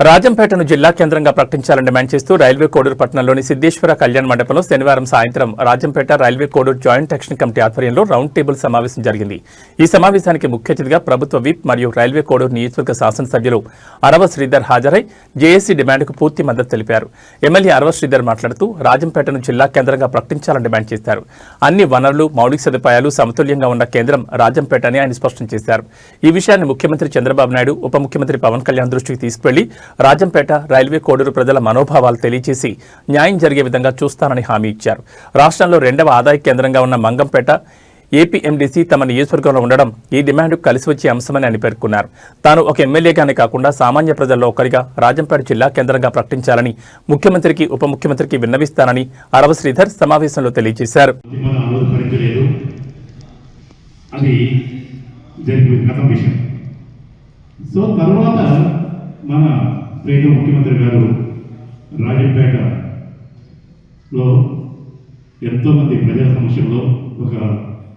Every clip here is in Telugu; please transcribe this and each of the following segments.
రాజంపేటను జిల్లా కేంద్రంగా ప్రకటించాలని డిమాండ్ చేస్తూ రైల్వే కోడూరు పట్టణంలోని సిద్దేశ్వర కళ్యాణ్ మండపంలో శనివారం సాయంత్రం Rajampet railway Koduru joint action committee ఆధ్వర్యంలో రౌండ్ టేబుల్ సమావేశం జరిగింది. ఈ సమావేశానికి ముఖ్య అతిథిగా ప్రభుత్వ విప్ మరియు రైల్వే కోడూరు నియోజకవర్గ శాసనసభ్యులు అరవ శ్రీధర్ హాజరై జేఏసీ డిమాండ్కు పూర్తి మద్దతు తెలిపారు. ఎమ్మెల్యే అరవ శ్రీధర్ మాట్లాడుతూ రాజంపేటను జిల్లా కేంద్రంగా ప్రకటించాలని డిమాండ్ చేశారు అన్ని వనరులు మౌలిక సదుపాయాలు సమతుల్యంగా ఉన్న కేంద్రం రాజంపేట అని ఆయన స్పష్టం చేశారు. ఈ విషయాన్ని ముఖ్యమంత్రి చంద్రబాబు నాయుడు ఉప ముఖ్యమంత్రి పవన్ కళ్యాణ్ దృష్టికి తీసుకువెళ్ళి రాజంపేట రైల్వే కోడూరు ప్రజల మనోభావాలు తెలియజేసి న్యాయం జరిగే విధంగా చూస్తానని హామీ ఇచ్చారు. రాష్ట్రంలో రెండవ ఆదాయ కేంద్రంగా ఉన్న మంగంపేట ఏపీఎండీసీ తమ నియోజకవర్గంలో ఉండడం ఈ డిమాండ్కు కలిసి వచ్చే అంశమని ఆయన పేర్కొన్నారు. తాను ఒక ఎమ్మెల్యేగానే కాకుండా సామాన్య ప్రజల్లో ఒకరిగా రాజంపేట జిల్లా కేంద్రంగా ప్రకటించాలని ముఖ్యమంత్రికి ఉప ముఖ్యమంత్రికి విన్నవిస్తానని అరవ శ్రీధర్ సమావేశంలో తెలియజేశారు. అది జరిగిన విషయం. సో తర్వాత మన ప్రేమ ముఖ్యమంత్రి గారు రాజంపేటలో ఎంతోమంది ప్రజల సమస్యల్లో ఒక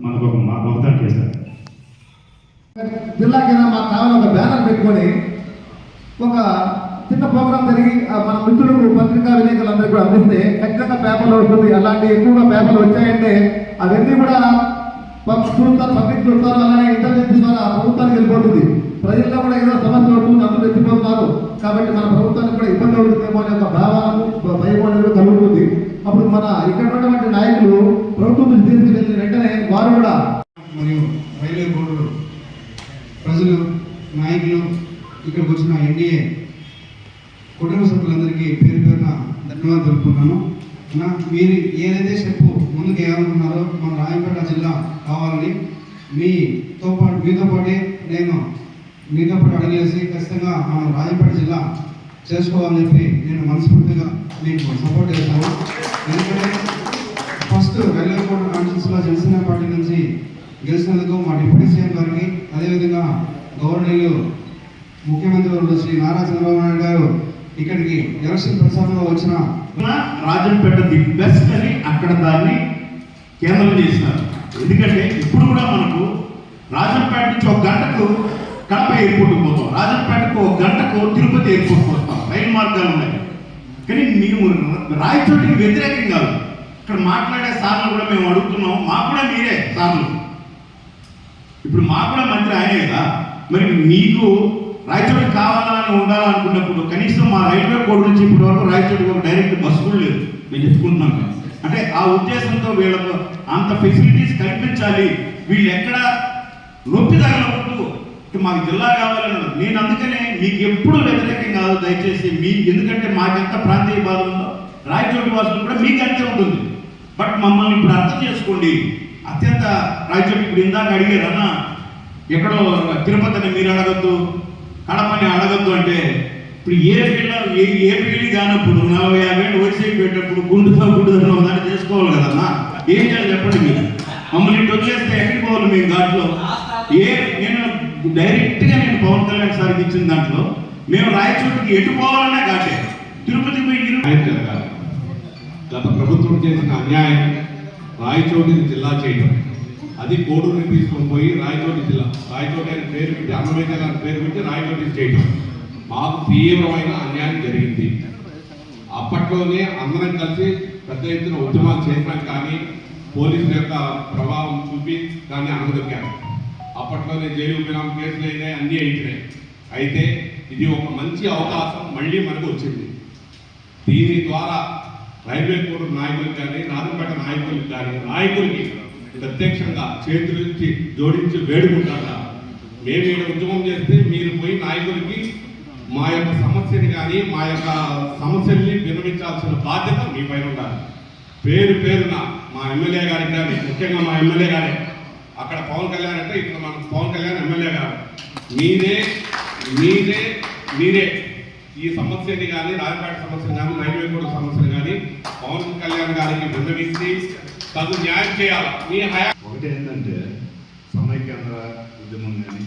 మనకు ఒక మా వాగ్దానం చేశారు. జిల్లాకైనా మా మాకు కావాలి ఒక బ్యానర్ పెట్టుకొని ఒక చిన్న ప్రోగ్రామ్ జరిగి మన మిత్రులకు పత్రికా విలేకరులందరికీ కూడా అందిస్తే ఖచ్చితంగా పేపర్లో వస్తుంది అలాంటి ఎక్కువగా పేపర్లు వచ్చాయంటే అవన్నీ కూడా చూస్తారు పబ్లిక్ చూస్తారు అలానే ఇంటర్నెట్ ద్వారా ప్రభుత్వానికి వెళ్ళిపోతుంది. ప్రజల్లో కూడా ఏదో సమస్య వస్తుంది అందులో కాబట్టి మన ప్రభుత్వానికి కూడా ఇబ్బంది అవుతుందేమో అనే ఒక భావనము భయం అనేది కలుగుతుంది. అప్పుడు మన ఇక్కడ ఉన్నటువంటి నాయకులు ప్రభుత్వం నుంచి వెళ్ళిన వెంటనే వారు కూడా మరియు రైల్వే బోర్డు ప్రజలు నాయకులు ఇక్కడికి వచ్చిన ఎన్డీఏ కుటుంబ సభ్యులందరికీ పేరు పేరున ధన్యవాదాలు తెలుపుకున్నాను మీరు ఏదైతే స్టెప్ ముందుకు వేయాలనుకున్నారో మన రాయపేట జిల్లా కావాలని మీతో పాటు మీతో పాటే నేను మీతో పాటు అడిగేసి ఖచ్చితంగా మన రాయపేట జిల్లా చేసుకోవాలని చెప్పి నేను మనస్ఫూర్తిగా మీకు సపోర్ట్ చేస్తాను. ఎందుకంటే ఫస్ట్ రైల్వే బోర్డు కాన్స్టిట్యూన్సీలో జనసేన పార్టీ నుంచి గెలిచినందుకు మా డిప్యూటీ సీఎం గారికి అదేవిధంగా గవర్నర్లు ముఖ్యమంత్రి వారు శ్రీ నారా చంద్రబాబు నాయుడు గారు ఇక్కడికి ఎలక్షన్ ప్రచారంలో వచ్చిన రాజంపేట ది బెస్ట్ అని అక్కడ దాన్ని కేంద్రం చేసినారు. ఎందుకంటే ఇప్పుడు కూడా మనకు రాజంపేట నుంచి ఒక గంటకు కడప ఎయిర్పోర్ట్కి పోతాం. రాజంపేటకు ఒక గంటకు తిరుపతి ఎయిర్పోర్ట్ పోతాం. రైలు మార్గాలు ఉన్నాయి. కానీ మేము రాయచోటికి వ్యతిరేకం కాదు. ఇక్కడ మాట్లాడే సార్లు కూడా మేము అడుగుతున్నాం. మాకు కూడా మీరే సార్లు ఇప్పుడు మాకు కూడా మంత్రి ఆయనే కదా. మరి మీకు రాయచోటి కావాలని ఉండాలనుకున్నప్పుడు కనీసం మా రైల్వే కోడ్ నుంచి ఇప్పటి వరకు రాయచోటికి ఒక డైరెక్ట్ బస్సు కూడా లేదు. మేము చెప్పుకుంటున్నాం అంటే ఆ ఉద్దేశంతో వీళ్ళకు అంత ఫెసిలిటీస్ కల్పించాలి. వీళ్ళు ఎక్కడ నొప్పి తగలకూడదు. మాకు జిల్లా కావాలని నేను అందుకనే మీకు ఎప్పుడు వ్యతిరేకం కాదు దయచేసి మీ ఎందుకంటే మాకెంత ప్రాంతీయ బాధ ఉందో రాయచోటి వాసులు కూడా మీకు అంతే ఉంటుంది. బట్ మమ్మల్ని ఇప్పుడు అర్థం చేసుకోండి. అత్యంత రాయచోటి ఇప్పుడు ఇందాక అడిగారు అన్న ఎక్కడో తిరుపతిని మీరు అడగద్దు కడపని అడగద్దు అంటే ఇప్పుడు ఏ పిల్ల ఏ ఏ పిల్లి కానప్పుడు నలభై యాభై ఏళ్ళు వయసు పెట్టేటప్పుడు గుండుతో గుండుతో దాన్ని చేసుకోవాలి కదన్నా? ఏం చేయాలి చెప్పండి మీరు? మమ్మల్ని ఇటు వచ్చేస్తే ఎక్కడికి పోవాలి మేము దాంట్లో ఏ నేను డైరెక్ట్గా నేను పవన్ కళ్యాణ్ సార్కి ఇచ్చిన దాంట్లో మేము రాయచోటికి ఎటు పోవాలన్నా కాటే తిరుపతి పోయి గత ప్రభుత్వం చేసిన అన్యాయం రాయచోటిని జిల్లా చేయడం. అది కోడూరుని తీసుకొని పోయి రాయచోటి జిల్లా రాయచోటి అని పేరు పెట్టి అన్నమయ్య గారి పేరు పెట్టి రాయచోటి చేయడం. మాకు తీవ్రమైన అన్యాయం జరిగింది. అప్పట్లోనే అందరం కలిసి పెద్ద ఎత్తున ఉద్యమాలు చేసినాం కానీ పోలీసుల యొక్క ప్రభావం చూపి దాన్ని అనుమతించారు అప్పట్లోనే జైలు విరామ కేసులు అయినాయి అన్నీ అయిపోయినాయి. అయితే ఇది ఒక మంచి అవకాశం మళ్ళీ మనకు వచ్చింది. దీని ద్వారా రైల్వే బోర్డు నాయకులకు కానీ రాజంపేట నాయకులకు కానీ నాయకులకి ప్రత్యక్షంగా చేతులెత్తి జోడించి వేడుకుంటారా? మేము ఇక్కడ ఉద్యమం చేస్తే మీరు పోయి నాయకులకి మా యొక్క సమస్యని కానీ మా యొక్క సమస్యల్ని విన్నవించాల్సిన బాధ్యత మీ పైన ఉండాలి. పేరు పేరున మా ఎమ్మెల్యే గారికి కానీ ముఖ్యంగా మా ఎమ్మెల్యే గారికి అక్కడ పవన్ కళ్యాణ్ అంటే ఇక్కడ మనకు పవన్ కళ్యాణ్ ఎమ్మెల్యే కాదు. మీరే మీరే మీరే. ఈ సమస్యని కానీ రాజపేట సమస్యను కానీ రైల్వే బోర్డు సమస్యను కానీ పవన్ కళ్యాణ్ గారికి విన్నవించి తగు న్యాయం చేయాలి? మీ హయా ఒకటి ఏంటంటే సమైక్యాంధ్ర ఉద్యమం కానీ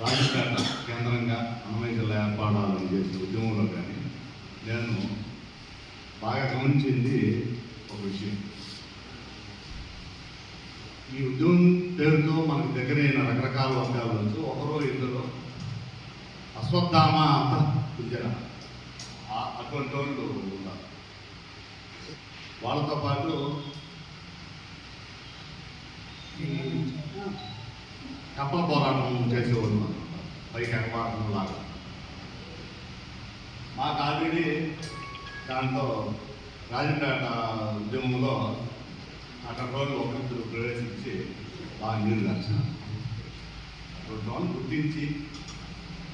రాజపేట కేంద్రంగా అన్నమయ్య జిల్లా ఏర్పడాలని చేసిన ఉద్యమంలో కానీ నేను బాగా గమనించింది ఒక విషయం. ఈ ఉద్యమం పేరుతో మనకు దగ్గరైన రకరకాల వర్గాల నుంచి ఒకరో ఇద్దరు అశ్వత్థామ అంత కుంజన అటువంటి వాళ్ళు ఉన్నారు. వాళ్ళతో పాటు కప్పల పోరాటం చేసేవాళ్ళు ఉన్నారు. పైకి ఎగవాటం లాగా. మాకు ఆల్రెడీ దాంట్లో రాజంపేట ఉద్యమంలో అక్కడ రోజులు ఒకరిద్దరు ప్రవేశించి బాగా నీరు దర్శనం అటువంటి గుర్తించి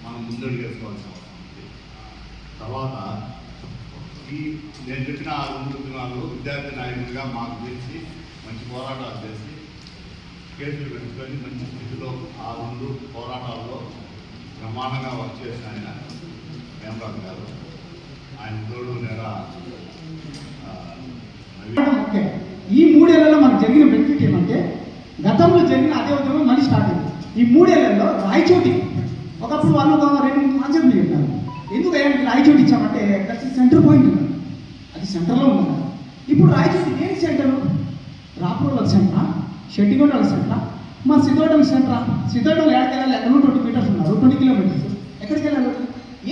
మనం ముందడుగు వేసుకోవాల్సిన అవసరం ఉంది. తర్వాత ఈ నేను చెప్పిన ఆ రెండు దినాల్లో విద్యార్థి నాయకుడిగా మాకు తెలిసి మంచి పోరాటాలు చేసి కేసులు పెట్టుకొని మంచి స్థితిలో ఆ రెండు పోరాటాల్లో బ్రహ్మాండంగా వర్క్ చేసిన ఆయన వేమరాజు గారు. ఆయన తోడు నెల ఆ, రవి ఓకే ఈ మూడేళ్ళలో మనకు జరిగిన బెనిఫిట్ ఏమంటే గతంలో జరిగిన అదే ఉద్యమం మళ్ళీ స్టార్ట్ అయింది. ఈ మూడేళ్ళలో రాయచోటి ఒకప్పుడు వాళ్ళు ఒక రెండు మూడు కాన్సెప్ట్లు చెప్పారు. ఎందుకు అయ్యానికి రాయచోటి ఇచ్చామంటే దట్స్ సెంటర్ పాయింట్ ఉన్నారు అది సెంటర్లో ఉన్నారు ఇప్పుడు రాయచోటి ఏం సెంటర్ రాపూర్లో సెంటరా షెట్టిగొండల సెంటరా మా సిద్ధోటం సెంటరా సిద్ధోటం ఎక్కడికి వెళ్ళాలి ఎక్కడ ట్వంటీ మీటర్స్ ఉన్నారు. Twenty kilometres. ఎక్కడికి వెళ్ళాలి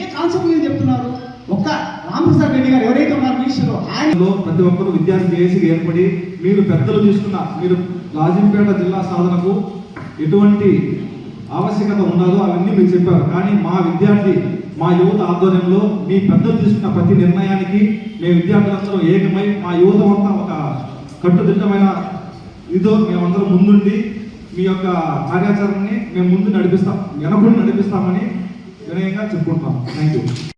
ఏ కాన్సెప్ట్ మీద చెప్తున్నారు? ఒక్క రామప్రసాద్ రెడ్డి గారు ఎవరైతే ఉన్నారు మినిస్టర్ ఆయన ప్రతి ఒక్కరు విద్యార్థి చేసి ఏర్పడి మీరు పెద్దలు తీసుకున్న మీరు రాజంపేట జిల్లా సాధనకు ఎటువంటి ఆవశ్యకత ఉండదో అవన్నీ మీరు చెప్పారు. కానీ మా విద్యార్థి మా యువత ఆధ్వర్యంలో మీ పెద్దలు తీసుకున్న ప్రతి నిర్ణయానికి మేము విద్యార్థులందరూ ఏకమై మా యువత అంతా ఒక కట్టుదిట్టమైన ఇదో మేమందరం ముందుండి మీ యొక్క కార్యాచరణని మేము ముందు నడిపిస్తాం వెనకుండా నడిపిస్తామని వినయంగా చెప్పుకుంటాం థ్యాంక్ యూ